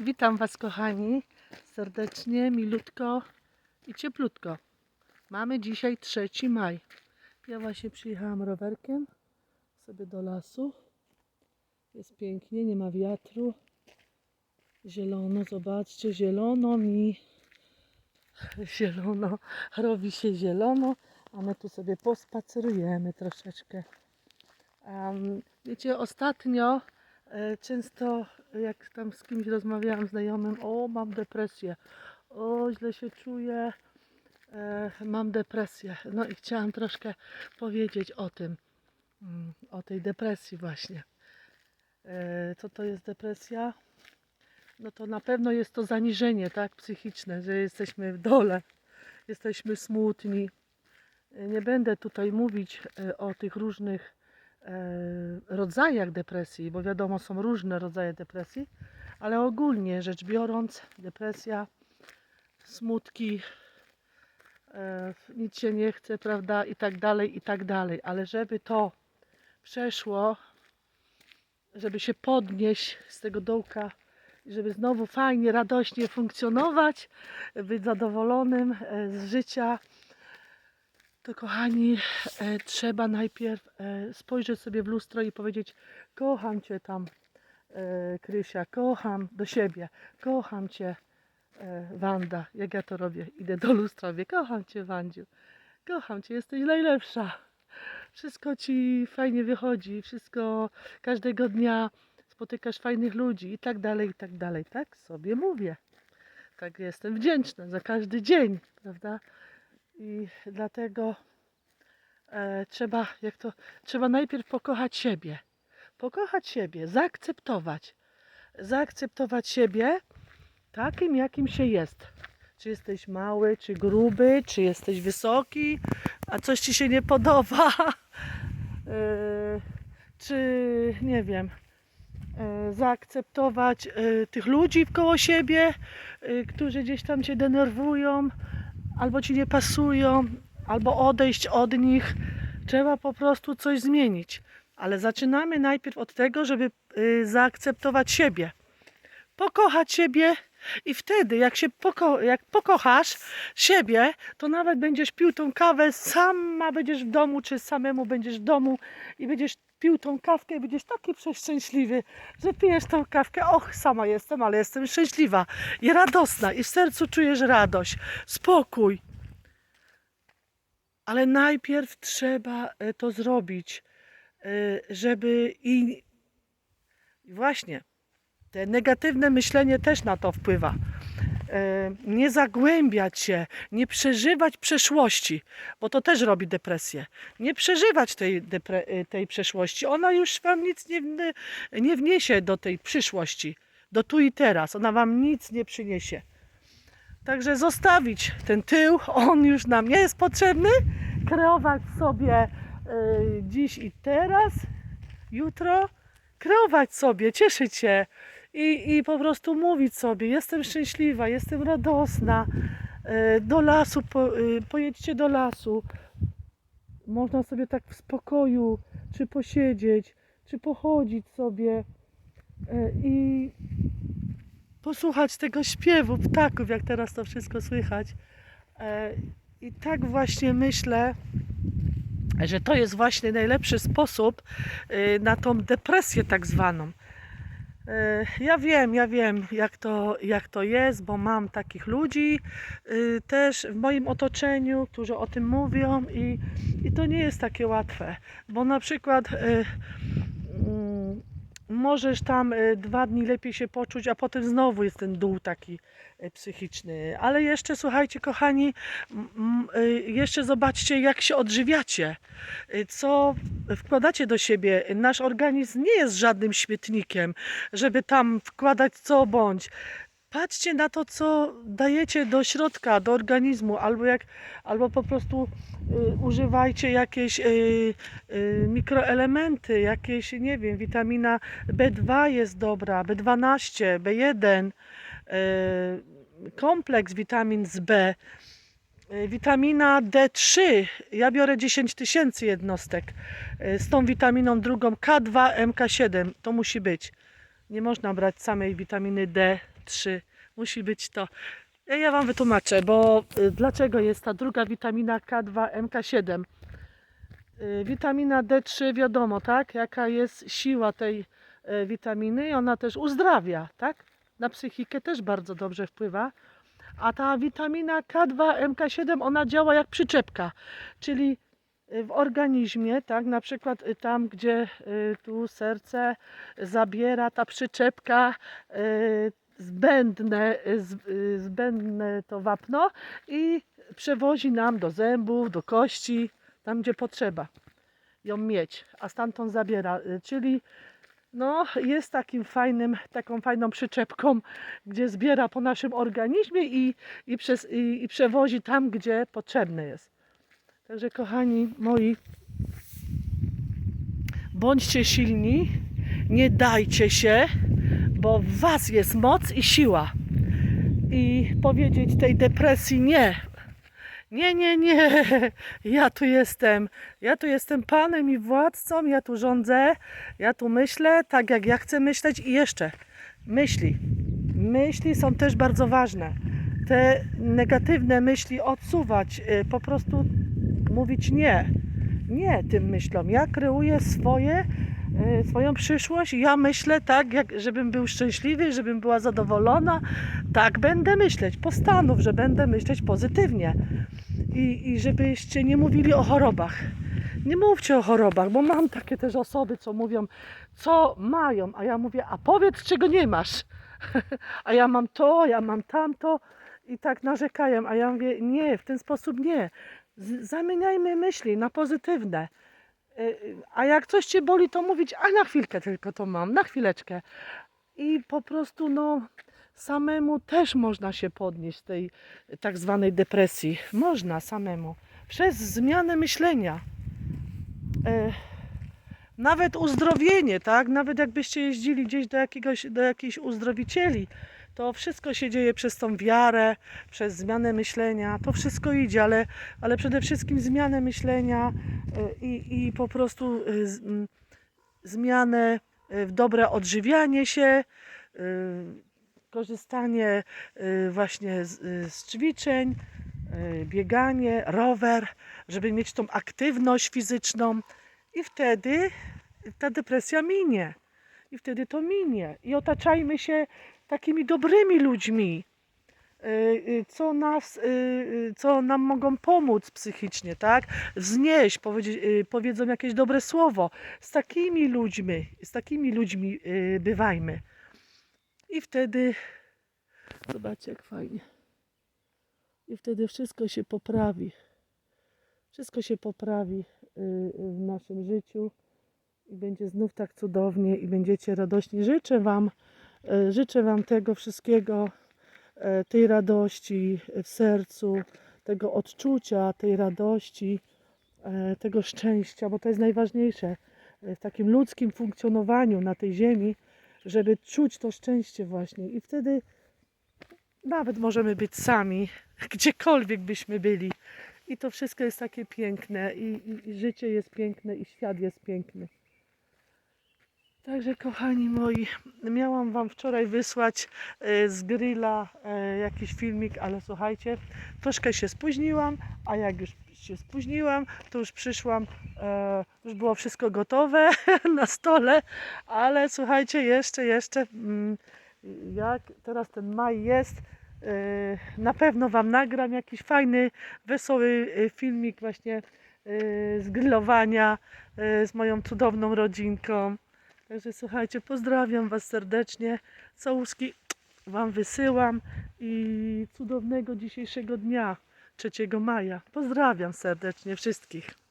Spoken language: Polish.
Witam Was, kochani, serdecznie, milutko i cieplutko. Mamy dzisiaj 3 maj. Ja właśnie przyjechałam rowerkiem sobie do lasu. Jest pięknie, nie ma wiatru. Zielono, zobaczcie, zielono mi. Zielono, robi się zielono, a my tu sobie pospacerujemy troszeczkę. Em, wiecie, ostatnio często jak tam z kimś rozmawiałam znajomym, o mam depresję, o źle się czuję, e, mam depresję. No i chciałam troszkę powiedzieć o tym, mm, o tej depresji właśnie. E, co to jest depresja? No to na pewno jest to zaniżenie, tak, psychiczne, że jesteśmy w dole, jesteśmy smutni. E, Nie będę tutaj mówić e, o tych różnych e, rodzajach depresji, bo wiadomo, są różne rodzaje depresji, ale ogólnie rzecz biorąc, depresja, smutki, e, nic się nie chce, prawda, i tak dalej, i tak dalej, ale żeby to przeszło, żeby się podnieść z tego dołka, i żeby znowu fajnie, radośnie funkcjonować, być zadowolonym e, z życia, to kochani, e, trzeba najpierw e, spojrzeć sobie w lustro i powiedzieć: Kocham cię tam, e, Krysia, kocham do siebie, kocham cię, e, Wanda. Jak ja to robię? Idę do lustra, mówię: Kocham cię, Wandziu, kocham cię, jesteś najlepsza. Wszystko ci fajnie wychodzi, wszystko każdego dnia spotykasz fajnych ludzi i tak dalej, i tak dalej. Tak sobie mówię. Tak jestem wdzięczna za każdy dzień, prawda? I dlatego e, trzeba, jak to, trzeba najpierw pokochać siebie. Pokochać siebie, zaakceptować. Zaakceptować siebie takim, jakim się jest. Czy jesteś mały, czy gruby, czy jesteś wysoki, a coś ci się nie podoba. E, czy nie wiem, e, zaakceptować e, tych ludzi koło siebie, e, którzy gdzieś tam cię denerwują, albo ci nie pasują, albo odejść od nich. Trzeba po prostu coś zmienić. Ale zaczynamy najpierw od tego, żeby y, zaakceptować siebie. Pokochać siebie i wtedy, jak się poko- jak pokochasz siebie, to nawet będziesz pił tą kawę, sama będziesz w domu, czy samemu będziesz w domu i będziesz pił tą kawkę i będziesz taki przeszczęśliwy, że pijesz tą kawkę. Och, sama jestem, ale jestem szczęśliwa i radosna i w sercu czujesz radość, spokój. Ale najpierw trzeba e, to zrobić, e, żeby i właśnie negatywne myślenie też na to wpływa. E, Nie zagłębiać się, nie przeżywać przeszłości, bo to też robi depresję. Nie przeżywać tej, e, tej przeszłości. Ona już wam nic nie, nie wniesie do tej przyszłości, do tu i teraz. Ona wam nic nie przyniesie. Także zostawić ten tył, on już nam nie jest potrzebny. Kreować sobie e, dziś i teraz, jutro, kreować sobie, cieszyć się i, i po prostu mówić sobie: Jestem szczęśliwa, jestem radosna. E, Do lasu, po, e, pojedźcie do lasu. Można sobie tak w spokoju, czy posiedzieć, czy pochodzić sobie e, i posłuchać tego śpiewu ptaków, jak teraz to wszystko słychać. I tak właśnie myślę, że to jest właśnie najlepszy sposób na tą depresję tak zwaną. Y, Ja wiem, ja wiem, jak to, jak to jest, bo mam takich ludzi y, też w moim otoczeniu, którzy o tym mówią i, i to nie jest takie łatwe, bo na przykład y, mm, możesz tam y, dwa dni lepiej się poczuć, a potem znowu jest ten dół taki y, psychiczny. Ale jeszcze słuchajcie, kochani, y, jeszcze zobaczcie, jak się odżywiacie, co wkładacie do siebie. Nasz organizm nie jest żadnym śmietnikiem, żeby tam wkładać co bądź. Patrzcie na to, co dajecie do środka, do organizmu, albo jak, albo po prostu y, używajcie jakieś y, y, mikroelementy, jakieś, nie wiem, witamina B2 jest dobra, B12, B1, y, kompleks witamin z B, y, witamina D3. Ja biorę 10 tysięcy jednostek y, z tą witaminą drugą K2, MK7. To musi być. Nie można brać samej witaminy D3. Musi być to. Ja, ja Wam wytłumaczę, bo y, dlaczego jest ta druga witamina K2, MK7. Y, Witamina D3 wiadomo, tak? Jaka jest siła tej witaminy i ona też uzdrawia, tak? Na psychikę też bardzo dobrze wpływa. A ta witamina K2, MK7, ona działa jak przyczepka, czyli w organizmie, tak, na przykład y, tam, gdzie y, tu serce zabiera ta przyczepka y, zbędne, y, y, zbędne to wapno i przewozi nam do zębów, do kości, tam gdzie potrzeba ją mieć, a stamtąd zabiera, y, czyli no, jest takim fajnym, taką fajną przyczepką, gdzie zbiera po naszym organizmie i, i, przez, i, i przewozi tam, gdzie potrzebne jest. Także kochani moi, bądźcie silni, nie dajcie się, bo w was jest moc i siła. I powiedzieć tej depresji nie. Nie, nie, nie. Ja tu jestem. Ja tu jestem panem i władcą, ja tu rządzę, ja tu myślę tak, jak ja chcę myśleć i jeszcze myśli. Myśli są też bardzo ważne. Te negatywne myśli odsuwać, y, po prostu mówić nie. Nie tym myślom. Ja kreuję swoje, y, swoją przyszłość. Ja myślę tak, jak, żebym był szczęśliwy, żebym była zadowolona. Tak będę myśleć. Postanów, że będę myśleć pozytywnie. I, I żebyście nie mówili o chorobach. Nie mówcie o chorobach, bo mam takie też osoby, co mówią, co mają, a ja mówię, a powiedz, czego nie masz. a ja mam to, ja mam tamto i tak narzekają, a ja mówię, nie, w ten sposób nie. Zamieniajmy myśli na pozytywne. Y, y, A jak coś cię boli, to mówić, a na chwilkę tylko to mam, na chwileczkę. I po prostu, no, samemu też można się podnieść tej tak zwanej depresji. Można samemu. Przez zmianę myślenia. E, nawet uzdrowienie, tak? Nawet jakbyście jeździli gdzieś do, jakiegoś, do jakichś uzdrowicieli, to wszystko się dzieje przez tą wiarę, przez zmianę myślenia. To wszystko idzie, ale, ale przede wszystkim zmianę myślenia e, i, i po prostu e, zmianę e, w dobre odżywianie się, korzystanie właśnie z, z ćwiczeń, bieganie, rower, żeby mieć tą aktywność fizyczną i wtedy ta depresja minie. I wtedy to minie. I otaczajmy się takimi dobrymi ludźmi, y, y, co, nas, y, co nam mogą pomóc psychicznie, tak? Wznieść, powiedzą jakieś dobre słowo. Z takimi ludźmi, z takimi ludźmi bywajmy. I wtedy zobaczcie jak fajnie. I wtedy wszystko się poprawi. Wszystko się poprawi w naszym życiu i będzie znów tak cudownie i będziecie radośni. Życzę Wam, życzę Wam tego wszystkiego, y, tej radości w sercu, tego odczucia, tej radości, y, tego szczęścia, bo to jest najważniejsze w takim ludzkim funkcjonowaniu na tej ziemi, żeby czuć to szczęście właśnie i wtedy nawet możemy być sami, gdziekolwiek byśmy byli. I to wszystko jest takie piękne i, i, i życie jest piękne i świat jest piękny. Także kochani moi, miałam Wam wczoraj wysłać e, z grilla e, jakiś filmik, ale słuchajcie, troszkę się spóźniłam, a jak już się spóźniłam, to już przyszłam, e, już było wszystko gotowe na stole, ale słuchajcie, jeszcze, jeszcze, mm, jak teraz ten maj jest, na pewno Wam nagram jakiś fajny, wesoły filmik właśnie z grillowania z moją cudowną rodzinką. Także słuchajcie, pozdrawiam Was serdecznie. Całuski Wam wysyłam i cudownego dzisiejszego dnia, 3 maja. Pozdrawiam serdecznie wszystkich.